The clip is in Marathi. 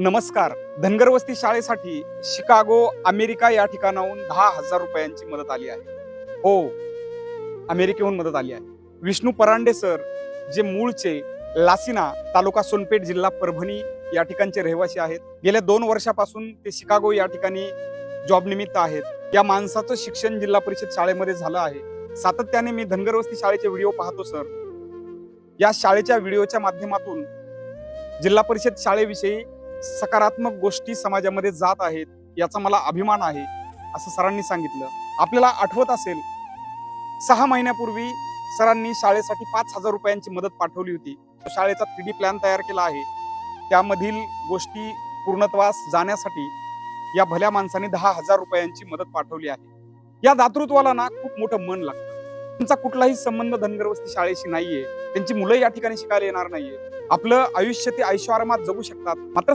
नमस्कार. धनगरवस्ती शाळेसाठी शिकागो अमेरिका या ठिकाणाहून दहा हजार रुपयांची मदत आली आहे. हो अमेरिकेहून मदत आली आहे. विष्णू परांडे सर जे मूळचे लासिना तालुका सोनपेठ जिल्हा परभणी या ठिकाणचे रहिवासी आहेत. गेल्या दोन वर्षापासून ते शिकागो या ठिकाणी जॉब निमित्त आहेत. या माणसाचं शिक्षण जिल्हा परिषद शाळेमध्ये झालं आहे. सातत्याने मी धनगरवस्ती शाळेचे व्हिडिओ पाहतो सर. या शाळेच्या व्हिडिओच्या माध्यमातून जिल्हा परिषद शाळेविषयी सकारात्मक गोष्टी समाजामध्ये जात आहेत याचा मला अभिमान आहे असं सरांनी सांगितलं. आपल्याला आठवत असेल सहा महिन्यापूर्वी सरांनी शाळेसाठी पाच हजार रुपयांची मदत पाठवली होती. शाळेचा थ्री डी प्लॅन तयार केला आहे. त्यामधील गोष्टी पूर्णत्वास जाण्यासाठी या भल्या माणसाने दहा हजार रुपयांची मदत पाठवली आहे. या दातृत्वाला ना खूप मोठं मन लागतं. त्यांचा कुठलाही संबंध धनगरवस्ती शाळेशी नाहीये. त्यांची मुलं या ठिकाणी शिकायला येणार नाहीये. आपलं आयुष्य ते ऐश्वर्यात जगू शकतात. मात्र